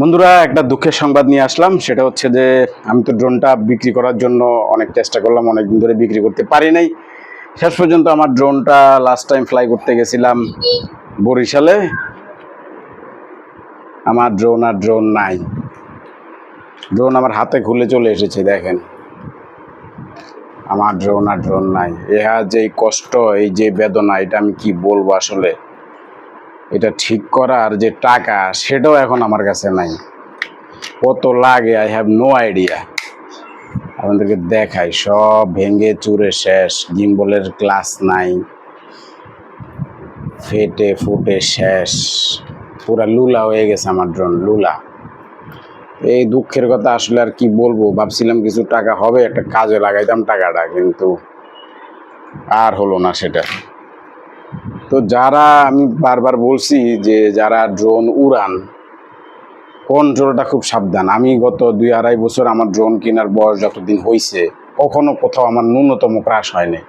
বন্ধুরা, একটা দুঃখের সংবাদ নিয়ে আসলাম। সেটা হচ্ছে যে, আমি তো ড্রোনটা বিক্রি করার জন্য অনেক চেষ্টা করলাম অনেক দিন ধরে বিক্রি করতে পারি নাই। শেষ পর্যন্ত আমার ড্রোনটা লাস্ট টাইম ফ্লাই করতে গেছিলাম বরিশালে। আমার ড্রোন আর ড্রোন নাই। ড্রোন আমার হাতে খুলে চলে এসেছে, দেখেন। আমার ড্রোন আর ড্রোন নাই। এহা যে কষ্ট, এই যে বেদনা, এটা আমি কি বলব আসলে? এটা ঠিক করার যে টাকা, সেটাও এখন আমার কাছে নাই। কত লাগে আই হ্যাভ নো আইডিয়া আপনাদেরকে দেখাই, সব ভেঙে চুরে শেষ জিম্বলের ক্লাস নাই। ফেটে ফুটে শেষ। পুরা লুলা হয়ে গেছে আমার ড্রোন লুলা। এই দুঃখের কথা আসলে আর কি বলব? ভাবছিলাম কিছু টাকা হবে, একটা কাজে লাগাইতাম টাকাটা, কিন্তু আর হলো না সেটা। তো যারা আমি বারবার বলছি যে যারা ড্রোন উড়ান কন্ট্রোলটা খুব সাবধান। আমি গত দুই আড়াই বছর আমার ড্রোন কেনার বয়স যতদিন হয়েছে কখনো কোথাও আমার ন্যূনতম ক্রাশ হয়নি।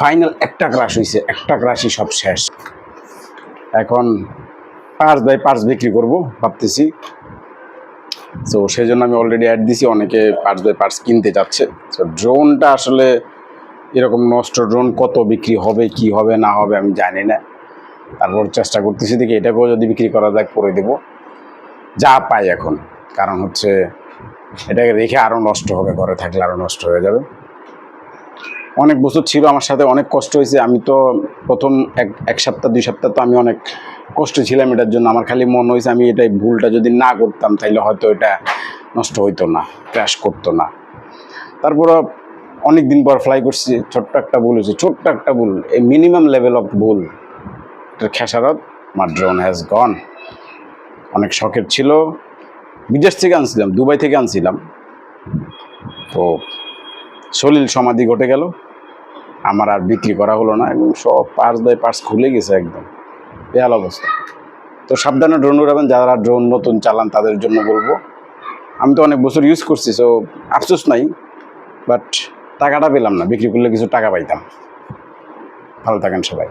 ফাইনাল একটা ক্রাশ হয়েছে একটা ক্রাশই সব শেষ। এখন পার্স বাই পার্স বিক্রি করব, ভাবতেছি। তো সেই জন্য আমি অলরেডি অ্যাড দিছি, অনেকে পার্টস বাই পার্টস কিনতে যাচ্ছে। তো ড্রোনটা আসলে এরকম নষ্ট ড্রোন কত বিক্রি হবে, কি হবে, না হবে, আমি জানি না। তারপর চেষ্টা করতেছি, দেখি এটাকেও যদি বিক্রি করা যায় করে দেব। যা পাই এখন। কারণ হচ্ছে, এটাকে রেখে আরও নষ্ট হবে, ঘরে থাকলে আরও নষ্ট হয়ে যাবে। অনেক বছর ছিল আমার সাথে, অনেক কষ্ট হয়েছে। আমি তো প্রথম এক এক সপ্তাহ, দুই সপ্তাহ তো আমি অনেক কষ্ট ছিলাম এটার জন্য। আমার খালি মনে হয়েছে আমি এটাই ভুলটা যদি না করতাম তাহলে হয়তো এটা নষ্ট হইতো না ক্র্যাশ করতো না। তারপর অনেক দিন পর ফ্লাই করছি ছোট্ট একটা ভুল হয়েছে, ছোট্ট একটা ভুল, এই মিনিমাম লেভেল অফ ভুল। এটার খেসারত মার ড্রোন হ্যাজ গন অনেক শখের ছিল। বিদেশ থেকে আনছিলাম, দুবাই থেকে আনছিলাম। তো সলিল সমাধি ঘটে গেল। আমার আর বিক্রি করা হলো না এবং সব পার্স বাই পার্স খুলে গেছে একদম। বেহাল অবস্থা। তো সাবধানে ড্রোন উড়াবেন, যারা ড্রোন নতুন চালান তাদের জন্য বলব। আমি তো অনেক বছর ইউজ করছি সো আফসোস নাই। বাট টাকাটা পেলাম না বিক্রি করলে কিছু টাকা পাইতাম। ভালো থাকেন সবাই।